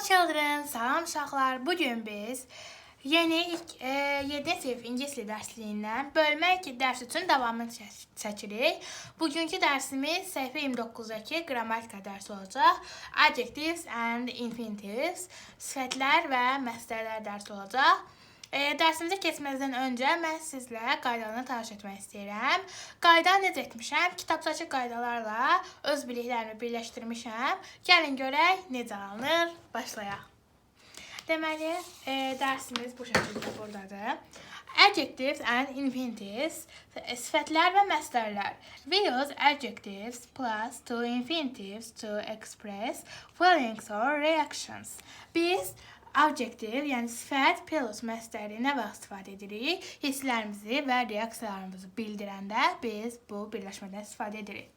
children, salam uşaqlar. Bu biz yeni ilk e, 7 sinif ingilis dili dərsliyindən bölmə 2 dərs üçün davamını çə- çəkirik. Bugünkü dərsimiz səhifə 29-dakı qrammatika dərsi olacaq. Adjectives and infinitives, sifətlər və məstərlər dərsi olacaq. E, dərsimizə keçməzdən öncə mən sizlə qaydalarını tanış etmək istəyirəm. Qayda necə etmişəm? Kitabdakı qaydalarla öz biliklərimi birləşdirmişəm. Gəlin görək necə alınır. Başlayaq. Deməli, e, dərsimiz bu şəkildə burdadır. Adjectives and infinitives, sifətlər və məstərlər. We use adjectives plus to infinitives to express feelings or reactions. Biz adjective, yəni sifət plus məstəri nə vaxt istifadə edirik? Hisslərimizi və reaksiyalarımızı bildirəndə biz bu birləşmədən istifadə edirik.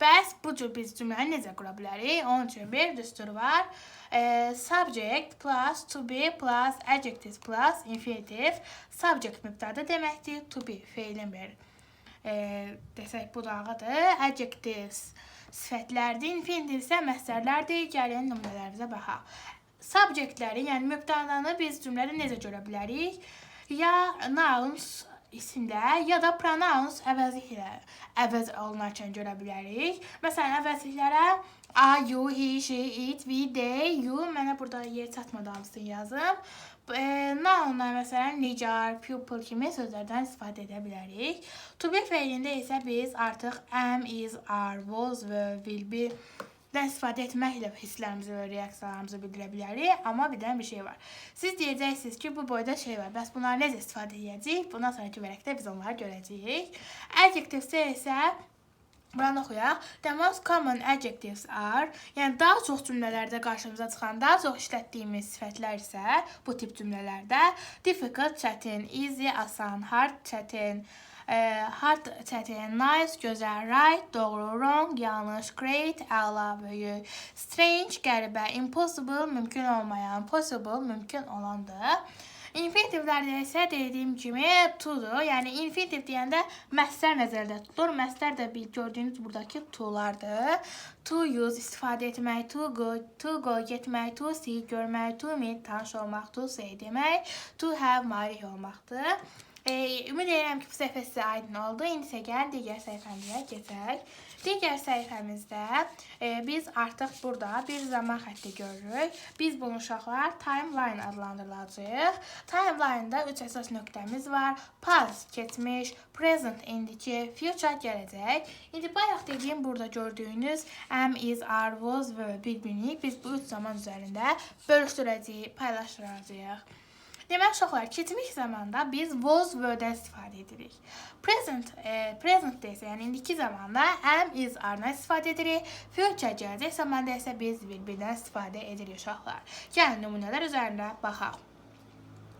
Bəs bu cür biz cümləni necə qura bilərik? Onun üçün bir düstur var. E, subject plus to be plus adjectives plus infinitive. Subject mübtəda deməkdir. To be feilin bir e, desək budağıdır. Adjectives sifətlərdir. Infinitive isə məstərlərdir. Gəlin nümunələrimizə baxaq. Subjectləri, yəni mübtədanı biz cümlədə necə görə bilərik? Ya nouns isimlə ya da pronouns əvəzliklə əvəz olunarkən görə bilərik. Məsələn, əvəzliklərə I, you, he, she, it, we, they, you. Mənə burada yer çatmadı hamısını yazım. E, nounlar məsələn nicar, pupil kimi sözlərdən istifadə edə bilərik. To be feilində isə biz artıq am, is, are, was və will be dən istifadə etməklə hisslərimizi və reaksiyalarımızı bildirə bilərik. Amma bir dənə bir şey var. Siz deyəcəksiniz ki, bu boyda şey var. Bəs bunları necə istifadə edəcəyik? Bundan sonraki vərəqdə biz onları görəcəyik. Adjectives isə Buranı oxuyaq. The most common adjectives are, yəni daha çox cümlələrdə qarşımıza çıxan, daha çox işlətdiyimiz sifətlər isə bu tip cümlələrdə difficult, çətin, easy, asan, hard, çətin, e, hard, çətin, nice, gözəl, right, doğru, wrong, yanlış, great, əla, böyük, strange, qəribə, impossible, mümkün olmayan, possible, mümkün olandır. Infinitivlərdə isə dediyim kimi to-dur. Yəni infinitiv deyəndə məstər nəzərdə tutulur. Məstər də bil gördüyünüz buradakı to-lardır. To use istifadə etmək, to go, to go getmək, to see görmək, to meet tanış olmaq, to say demək, to have malik olmaqdır. E, ümid edirəm ki, bu səhifə aydın oldu. İndi isə gəl digər səhifəmizə keçək. Digər səhifəmizdə e, biz artıq burada bir zaman xətti görürük. Biz bunu uşaqlar timeline adlandırılacağıq. Timeline-da üç əsas nöqtəmiz var. Past, keçmiş, present, indiki, future, gələcək. İndi bayaq dediyim burada gördüyünüz am, is, are, was və bir-birini biz bu üç zaman üzərində bölüşdürəcəyik, paylaşdıracağıq. Demək uşaqlar, keçmiş zamanda biz was were-dən istifadə edirik. Present, e, present-də isə, yəni indiki zamanda am, is, are-dan istifadə edirik. Future gələcək zamanda isə biz bir-birindən istifadə edirik uşaqlar. Gəlin nümunələr üzərində baxaq.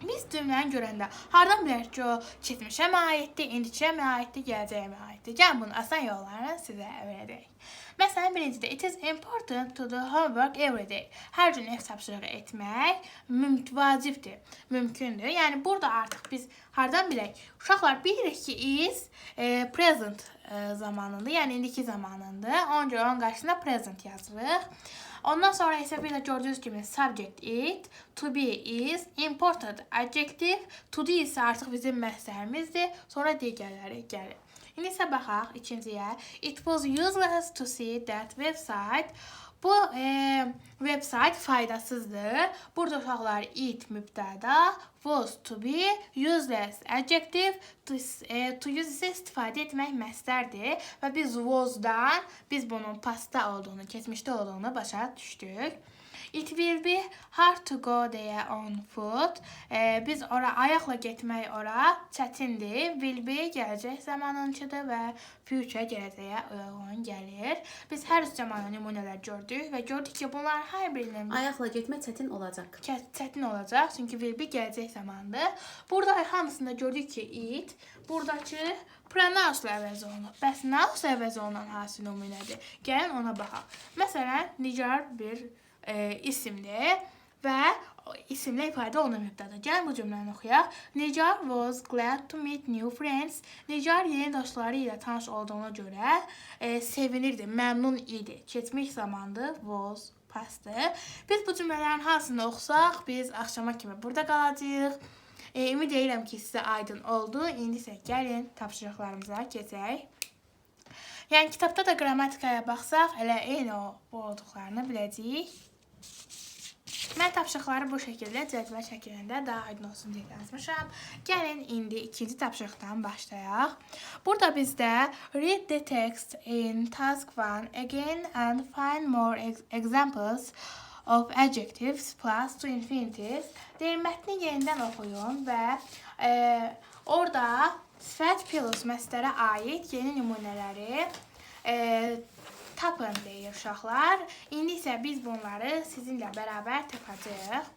Biz cümləni görəndə hardan bilərik ki, o keçmişə mi aiddir, indikiyə mi aiddir, gələcəyə mi aiddir? Gəlin bunun asan yollarını sizə öyrədək. Məsələn, birincidə it is important to do homework every day. Hər gün ev tapşırığı etmək mümkün vacibdir, mümkündür. Yəni burada artıq biz hardan bilək? Uşaqlar bilirik ki, is e, present e, zamanında, yəni indiki zamanında. Ona görə onun qarşısına present yazırıq. Ondan sonra isə bir də gördüyünüz kimi subject it, to be is, important adjective, to do isə artıq bizim məstərimizdir. Sonra digərləri gəlir. İndi isə baxaq ikinciyə. It was useless to see that website. Bu e, website faydasızdır. Burada uşaqlar it mübtəda, was to be, useless adjective, to, e, to use isə istifadə etmək məstərdir və biz was-dan biz bunun pastda olduğunu, keçmişdə olduğunu başa düşdük. It will be hard to go there on foot. E, biz ora ayaqla getmək ora çətindir. Will be gələcək zamanınçıdır və future gələcəyə uyğun gəlir. Biz hər üç zamana nümunələr gördük və gördük ki, bunlar hər birinin Ayaqla getmək çətin olacaq. Çə- çətin olacaq çünki will be gələcək zamandır. Burada hamısında gördük ki, it buradakı pronounce-la əvəz olunub. Bəs noun əvəz olunan hansı nümunədir? Gəlin ona baxaq. Məsələn, Nigar bir e, isimdir və isimlə ifadə olunan mübtəda. Gəlin bu cümləni oxuyaq. Nigar was glad to meet new friends. Nigar yeni dostları ilə tanış olduğuna görə e, sevinirdi, məmnun idi. Keçmiş zamandı was passdır. Biz bu cümlələrin hamısını oxusaq, biz axşama kimi burada qalacağıq. E, ümid edirəm ki, sizə aydın oldu. İndi isə gəlin tapşırıqlarımıza keçək. Yəni kitabda da qrammatikaya baxsaq, elə eyni o bu olduqlarını biləcəyik. Mən tapşırıqları bu şəkildə cədvəl şəklində daha aydın olsun deyə yazmışam. Gəlin indi ikinci tapşırıqdan başlayaq. Burada bizdə read the text in task 1 again and find more ex examples of adjectives plus to infinitives. Deyir, mətni yenidən oxuyun və e, orada sifət plus məsdərə aid yeni nümunələri e, tapın deyir uşaqlar. İndi isə biz bunları sizinlə bərabər tapacağıq.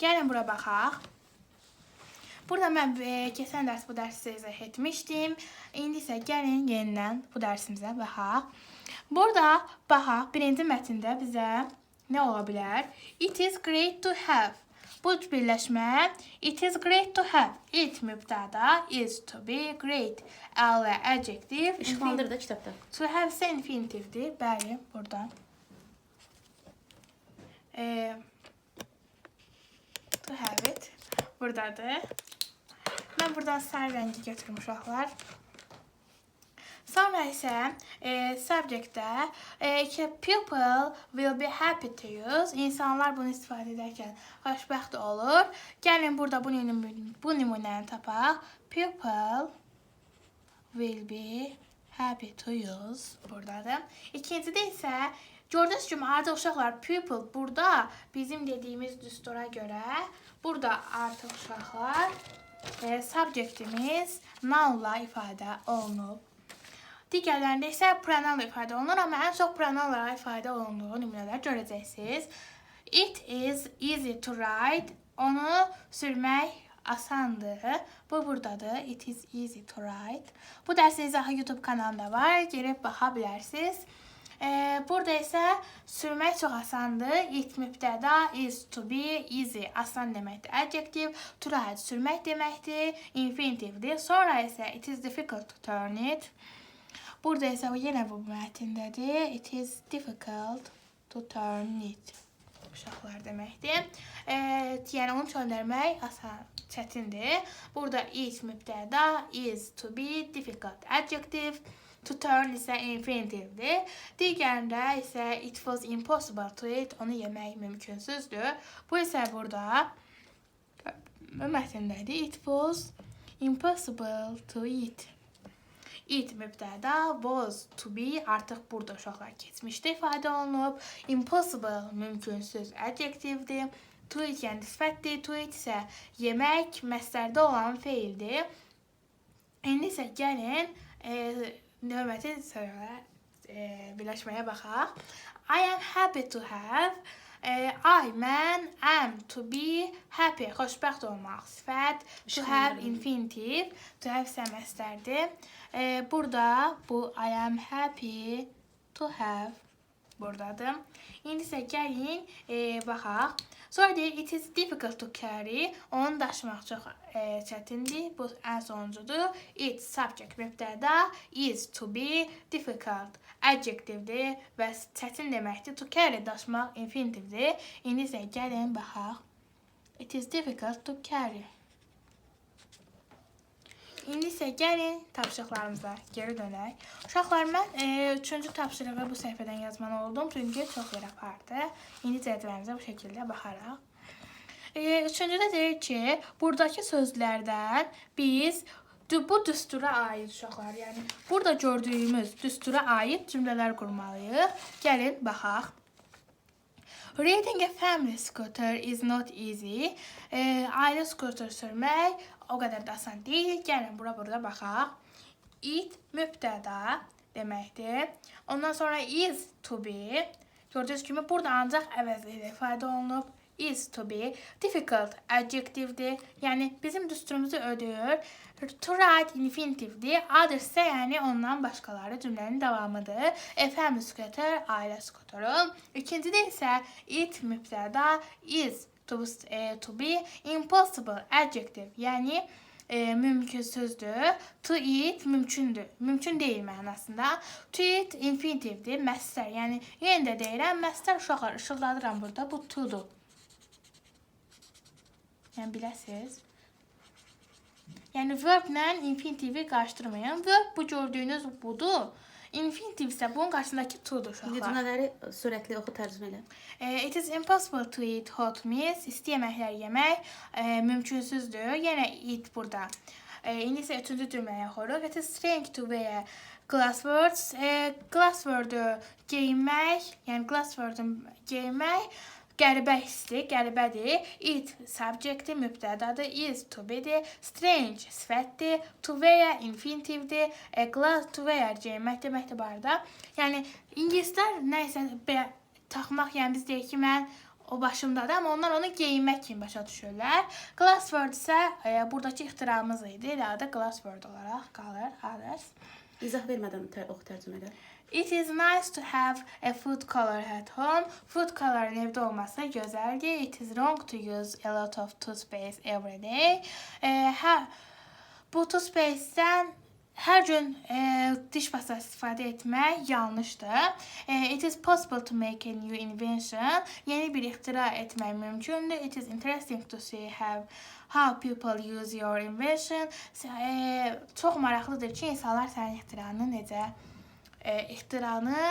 Gəlin bura baxaq. Burada mən e, keçən dərs bu dərsi izah etmişdim. İndi isə gəlin yenidən bu dərsimizə baxaq. Burada baxaq, birinci mətndə bizə nə ola bilər? It is great to have. Bu birləşmə it is great to have. It mübtəda, is to be great. Əla adjective. İşıqlandır da kitabda. To have ise infinitivdir. Bəli, burada. Ee, to have it. Buradadır. Mən buradan sarı rəngi götürmüş uşaqlar. Sonra isə e, subject-də e, people will be happy to use. İnsanlar bunu istifadə edərkən xoşbəxt olur. Gəlin burada bu, nümun bu nümunəni tapaq. People will be happy to use buradadır. İkincidə isə gördüyünüz kimi artıq uşaqlar people burada bizim dediyimiz düstura görə burada artıq uşaqlar e, subjectimiz noun-la ifadə olunub. Digərlərində isə pronoun ifadə olunur, amma ən çox pronounla ifadə olunduğu nümunələr görəcəksiniz. It is easy to ride. Onu sürmək asandır. Bu buradadır. It is easy to ride. Bu dərsin izahı YouTube kanalında var. Girib baxa bilərsiniz. Ee, burada isə sürmək çox asandır. It mübtəda, is to be, easy asan deməkdir. Adjective, to ride sürmək deməkdir. Infinitivdir. Sonra isə it is difficult to turn it. Burada isə yenə bu mətndədir. It is difficult to turn it. Uşaqlar deməkdir. E, yəni onu çöndərmək asan, çətindir. Burada it mübtəda, is to be, difficult adjective, to turn isə infinitivdir. Digərində isə it was impossible to eat, onu yemək mümkünsüzdür. Bu isə burada mətndədir. It was impossible to eat. It mübtəda, was to be artıq burada uşaqlar keçmişdə ifadə olunub. Impossible mümkünsüz adjektivdir. To eat yəni sifətdir. To eat isə yemək, məsdərdə olan feildir. İndi isə gəlin e, növbəti sözlərə e, birləşməyə baxaq. I am happy to have e, I, mən, am, to be, happy, xoşbəxt olmaq, sifət, to have, infinitiv, to have isə məsdərdir. E, burada bu I am happy to have buradadır. İndi isə gəlin e, baxaq. Sonra deyir it is difficult to carry. Onu daşımaq çox e, çətindir. Bu ən sonuncudur. It subject mübtəda is to be difficult adjectivedir və çətin deməkdir. To carry daşımaq infinitivdir. İndi isə gəlin baxaq. It is difficult to carry. İndi isə gəlin tapşırıqlarımıza geri dönək. Uşaqlar mən e, üçüncü tapşırığı bu səhifədən yazmalı oldum çünki çox yer apardı. İndi cədvəlimizə bu şəkildə baxaraq. E, üçüncüdə deyir ki, buradakı sözlərdən biz bu düstura aid uşaqlar, yəni burada gördüyümüz düstura aid cümlələr qurmalıyıq. Gəlin baxaq. Reading a family scooter is not easy. E, ailə skuter sürmək o qədər də asan deyil. Gəlin bura burada baxaq. It mübtəda deməkdir. Ondan sonra is to be. Gördüyünüz kimi burada ancaq əvəzli ilə ifadə olunub. Is to be difficult adjectivedir. Yəni bizim düsturumuzu ödəyir. To write infinitivdir. Other isə yəni ondan başqaları cümlənin davamıdır. Family scooter ailə skuturu. İkincidə isə it mübtəda is to, e, to be impossible adjective. Yəni e, mümkünsüzdür. To eat mümkündür. Mümkün deyil mənasında. To eat infinitivdir, məstər. Yəni yenə də deyirəm, məstər uşaqlar işıldadıram burada. Bu to-dur. Yəni biləsiniz. Yəni verb-lə infinitivi qarışdırmayın. Verb bu gördüyünüz budur. Infinitiv isə bunun qarşısındakı to-dur İndi uşaqlar. cümlələri sürətli oxu tərcümə elə. Eh, It is impossible to eat hot meals. İsti yeməklər yemək e, mümkünsüzdür. Yenə eat burada. E, indi isə üçüncü cümləyə oxuruq. It is strange to wear glasswords. E, glassword-ü geyinmək, yəni glassword-ü geyinmək qəribə hissdir, qəribədir. It subject-i mübtədadır, is to be-dir, strange sifətdir, to wear infinitivdir, e, glass to deməkdir bu arada. Yəni ingilislər nə isə belə taxmaq, yəni biz deyək ki, mən o başımdadır, amma onlar onu geyinmək kimi başa düşürlər. Glassword isə e, buradakı ixtiramız idi. Elə adı glassword olaraq qalır. Others. İzah vermədən oxu tərcümə elə. It is nice to have a food color at home. Food color'ın evdə olması gözəldir. It is wrong to use a lot of toothpaste every day. E, hə, bu toothpaste-dən hər gün e, diş pastası istifadə etmək yanlışdır. E, it is possible to make a new invention. Yeni bir ixtira etmək mümkündür. It is interesting to see how how people use your invention. E, çox maraqlıdır ki, insanlar sənin ixtiranı necə e, ixtiranı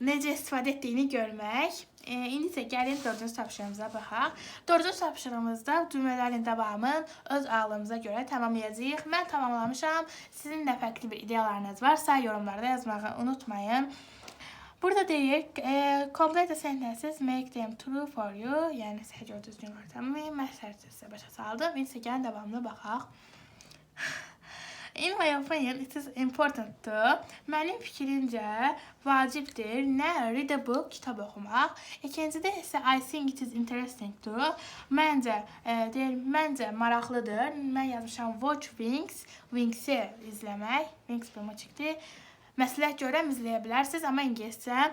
necə istifadə etdiyini görmək. E, indi isə gəlin dördüncü tapşırığımıza baxaq. Dördüncü tapşırığımızda cümlələrin davamını öz ağlımıza görə tamamlayacağıq. Mən tamamlamışam. Sizin də fərqli bir ideyalarınız varsa yorumlarda yazmağı unutmayın. Burada deyir, e, complete sentences, make them true for you. Yəni səhər düzgün ortamı, mən səhər başa saldım. İndi isə gəlin davamlı baxaq. In my opinion, it is important to. Mənim fikrimcə vacibdir. Nə read a book, kitab oxumaq. İkincidə isə I think it is interesting to. Məncə, e, deyir, məncə maraqlıdır. Mən yazmışam watch Wings, Wings-i izləmək. Wings filmçikdir. Məsləhət görəm izləyə bilərsiniz, amma ingiliscə.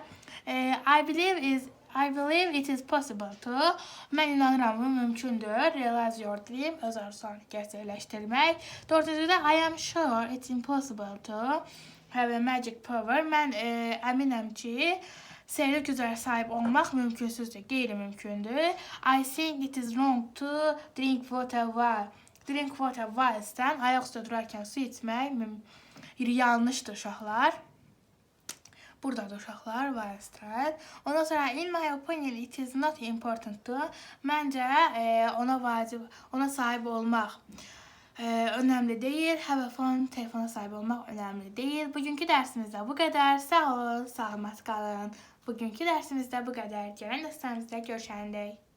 E, I believe is I believe it is possible to. Mən inanıram bu mümkündür. Realize your dream, öz arzunu gerçəkləşdirmək. Dördüncüdə I am sure it's impossible to have a magic power. Mən e, əminəm ki, sehirli güclərə sahib olmaq mümkünsüzdür, qeyri-mümkündür. I think it is wrong to drink water while drink water while stand. Ayaq üstə durarkən su içmək yanlışdır uşaqlar. Buradadır uşaqlar, Wildstride. Ondan sonra in my opinion it is not important. Məncə e, ona vacib, ona sahib olmaq e, önəmli deyil. Have phone, telefona sahib olmaq önəmli deyil. Bugünkü dərsimizdə bu qədər. Sağ olun, salamat qalın. Bugünkü dərsimizdə bu qədər. Gələn dərsimizdə görüşəndək.